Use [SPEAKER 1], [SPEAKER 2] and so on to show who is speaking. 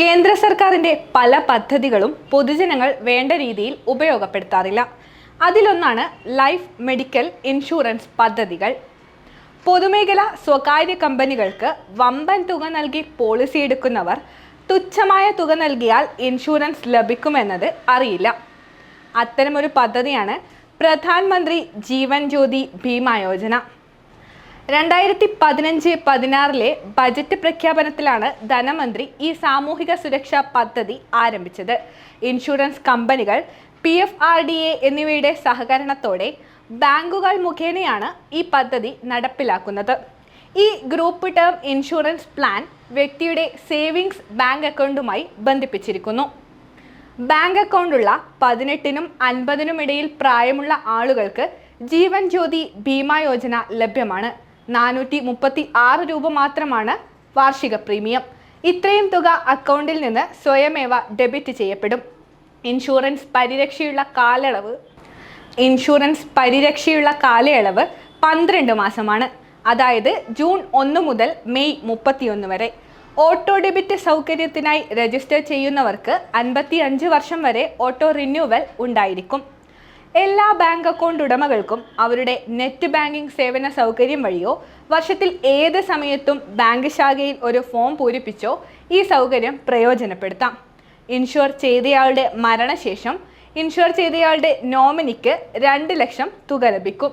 [SPEAKER 1] കേന്ദ്ര സർക്കാരിന്റെ പല പദ്ധതികളും പൊതുജനങ്ങൾ വേണ്ട രീതിയിൽ ഉപയോഗപ്പെടുത്താറില്ല. അതിലൊന്നാണ് ലൈഫ് മെഡിക്കൽ ഇൻഷുറൻസ് പദ്ധതികൾ. പൊതുമേഖല സ്വകാര്യ കമ്പനികൾക്ക് വമ്പൻ തുക നൽകി പോളിസി എടുക്കുന്നവർ തുച്ഛമായ തുക നൽകിയാൽ ഇൻഷുറൻസ് ലഭിക്കുമെന്നത് അറിയില്ല. അത്തരമൊരു പദ്ധതിയാണ് പ്രധാനമന്ത്രി ജീവൻ ജ്യോതി ഭീമാ യോജന. രണ്ടായിരത്തി പതിനഞ്ച് പതിനാറിലെ ബജറ്റ് പ്രഖ്യാപനത്തിലാണ് ധനമന്ത്രി ഈ സാമൂഹിക സുരക്ഷാ പദ്ധതി ആരംഭിച്ചത്. ഇൻഷുറൻസ് കമ്പനികൾ P F R D A എന്നിവയുടെ സഹകരണത്തോടെ ബാങ്കുകൾ മുഖേനയാണ് ഈ പദ്ധതി നടപ്പിലാക്കുന്നത്. ഈ ഗ്രൂപ്പ് ടേം ഇൻഷുറൻസ് പ്ലാൻ വ്യക്തിയുടെ സേവിങ്സ് ബാങ്ക് അക്കൗണ്ടുമായി ബന്ധിപ്പിച്ചിരിക്കുന്നു. ബാങ്ക് അക്കൗണ്ടുള്ള പതിനെട്ടിനും അൻപതിനും ഇടയിൽ പ്രായമുള്ള ആളുകൾക്ക് ജീവൻ ജ്യോതി ഭീമാ യോജന ലഭ്യമാണ്. നാനൂറ്റി മുപ്പത്തി ആറ് രൂപ മാത്രമാണ് വാർഷിക പ്രീമിയം. ഇത്രയും തുക അക്കൗണ്ടിൽ നിന്ന് സ്വയമേവ ഡെബിറ്റ് ചെയ്യപ്പെടും. ഇൻഷുറൻസ് പരിരക്ഷയുള്ള കാലയളവ് ഇൻഷുറൻസ് പരിരക്ഷയുള്ള കാലയളവ് പന്ത്രണ്ട് മാസമാണ്. അതായത് ജൂൺ ഒന്ന് മുതൽ മെയ് മുപ്പത്തിയൊന്ന് വരെ. ഓട്ടോ ഡെബിറ്റ് സൗകര്യത്തിനായി രജിസ്റ്റർ ചെയ്യുന്നവർക്ക് അൻപത്തി അഞ്ച് വർഷം വരെ ഓട്ടോ റിന്യൂവൽ ഉണ്ടായിരിക്കും. എല്ലാ ബാങ്ക് അക്കൗണ്ട് ഉടമകൾക്കും അവരുടെ നെറ്റ് ബാങ്കിംഗ് സേവന സൗകര്യം വഴിയോ വർഷത്തിൽ ഏത് സമയത്തും ബാങ്ക് ശാഖയിൽ ഒരു ഫോം പൂരിപ്പിച്ചോ ഈ സൗകര്യം പ്രയോജനപ്പെടുത്താം. ഇൻഷുർ ചെയ്തയാളുടെ മരണശേഷം ഇൻഷുർ ചെയ്തയാളുടെ നോമിനിക്ക് രണ്ട് ലക്ഷം തുക ലഭിക്കും.